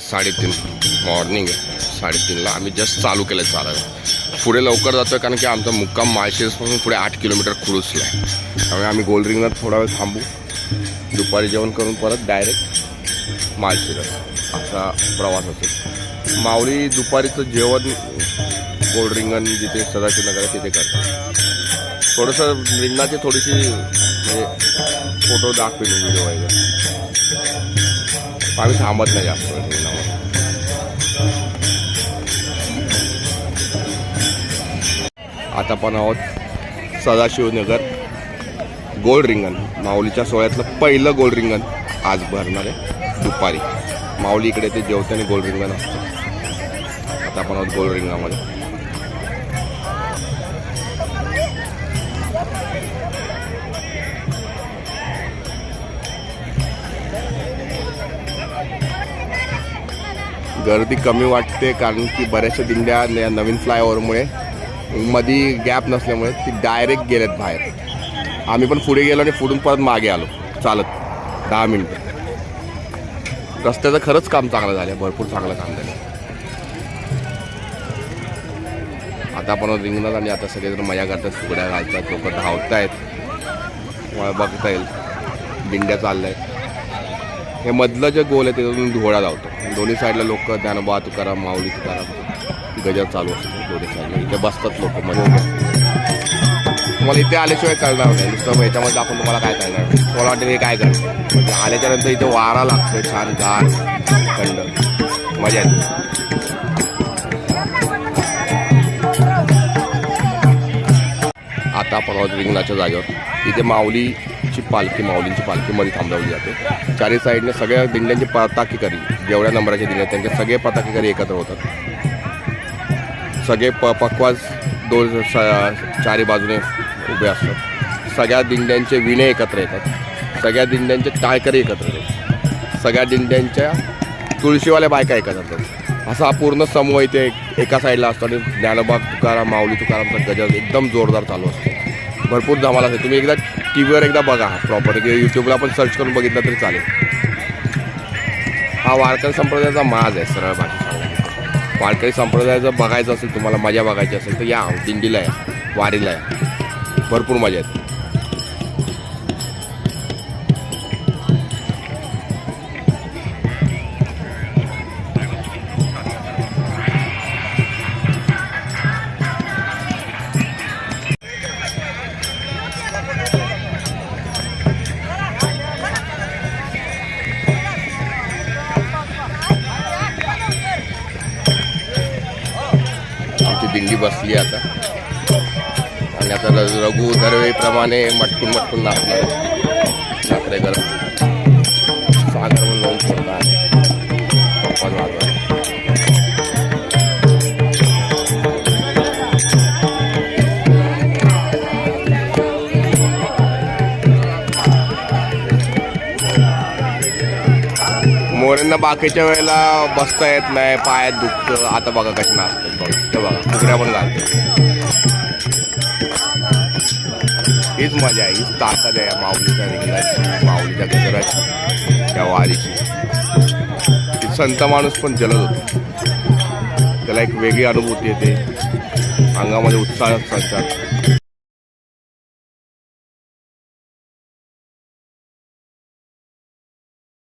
साडेतीन मॉर्निंग आहे. साडेतीनला आम्ही जस्ट चालू केलं चालायला पुढे लवकर जातो कारण की आमचा मुक्काम माळशेजपासून पुढे आठ किलोमीटर खुडूसला आहे त्यामुळे आम्ही गोल रिंगणात थोडा वेळ थांबू. दुपारी जेवण करून परत डायरेक्ट माळशेज असा प्रवास असेल माऊली दुपारीचं जेवण गोल रिंगण जिथे सदाशिवनगर आहे तिथे करतात. थोडंसं रिंगणाची थोडीशी म्हणजे फोटो दाखवेल व्हिडिओ वगैरे. आम्ही थांबत नाही जास्त वेळ. आता पण आहोत सदाशिवनगर गोल्ड रिंगण. माऊलीच्या सोहळ्यातलं पहिलं गोल्ड रिंगण आज भरणार आहे दुपारी. माऊली इकडे ते जेवताना गोल्ड रिंगण असतं. आता आपण आहोत गोल्ड रिंगामध्ये गर्दी कमी वाटते कारण की बऱ्याचशा दिंड्या या नवीन फ्लायओव्हरमुळे मधी गॅप नसल्यामुळे ती डायरेक्ट गेल्यात बाहेर. आम्ही पण पुढे गेलो आणि पुढून परत मागे आलो. चालत. दहा मिनटं. रस्त्याचं खरंच काम चांगलं झालं भरपूर चांगलं काम झालं आता आपण रिंगणात आणि आता सगळेजण मजा करतात. फुगड्या घालतात. लोक धावत आहेत बघता येईल. दिंड्या चालल्या आहेत हे मधलं जे गोल आहे त्याच्यातून धुळा लावतो. दोन्ही साईडला लोक ज्ञानोबा तुकाराम माऊली तुकाराम गजर चालू असतो दोन्ही साईडला. इथे बसतात लोक मध्ये तुम्हाला इथे आल्याशिवाय कळणार नाही. नुसतं याच्यामध्ये आपण तुम्हाला काय करणार तुम्हाला वाटेल हे काय करणार म्हणजे आल्याच्यानंतर इथे वारा लागतो छान गार थंड. मजा येते. आता आपण आहोत रिंगणाच्या जागेवर. इथे माऊली माऊलीची पालखी माऊलींची पालखी मध्ये थांबवली जाते. चारी साईडने सगळ्या दिंड्यांची पताकीकरी जेवढ्या नंबराचे दिंड्या आहेत त्यांचे सगळे पताकीकरी एकत्र होतात. सगळे प पकवाज दोन चारी बाजूने उभे असतात. सगळ्या दिंड्यांचे विणे एकत्र येतात. सगळ्या दिंड्यांचे टाळकरी एकत्र येतात. सगळ्या दिंड्यांच्या तुळशीवाल्या बायका एकत्र येतात. असा पूर्ण समूह इथे एका साईडला असतो आणि ज्ञानोबा तुकाराम माऊली तुकारामचा गजर एकदम जोरदार चालू असतो. भरपूर धमाल असेल तुम्ही एकदा टी व्हीवर एकदा बघा प्रॉपर किंवा यूट्यूबला पण सर्च करून बघितलं तरी चालेल. हा वारकरी संप्रदायाचा माज आहे सरळ भाषा सांगायचं वारकरी संप्रदायाचं बघायचं असेल तुम्हाला मजा बघायची असेल तर या दिंडीला आहे वारीला आहे भरपूर मजा येते. दिंडी बसली आता. आणि आता रघु दरवेळीप्रमाणे मटकून मटकून नाचणार नाचरेकर पोरांना बाकीच्या वेळेला बसता येत नाही पायात दुखतं. आता बघा कशी नाचतात बघा. ते बघा फुगड्या पण घालते हीच मजा आहे हीच ताकद आहे माऊलीच्या रिंगाची माऊलीच्या गजराची त्या वारीची. संत माणूस पण जलद होतो. त्याला एक वेगळी अनुभूती येते. अंगामध्ये उत्साह संचार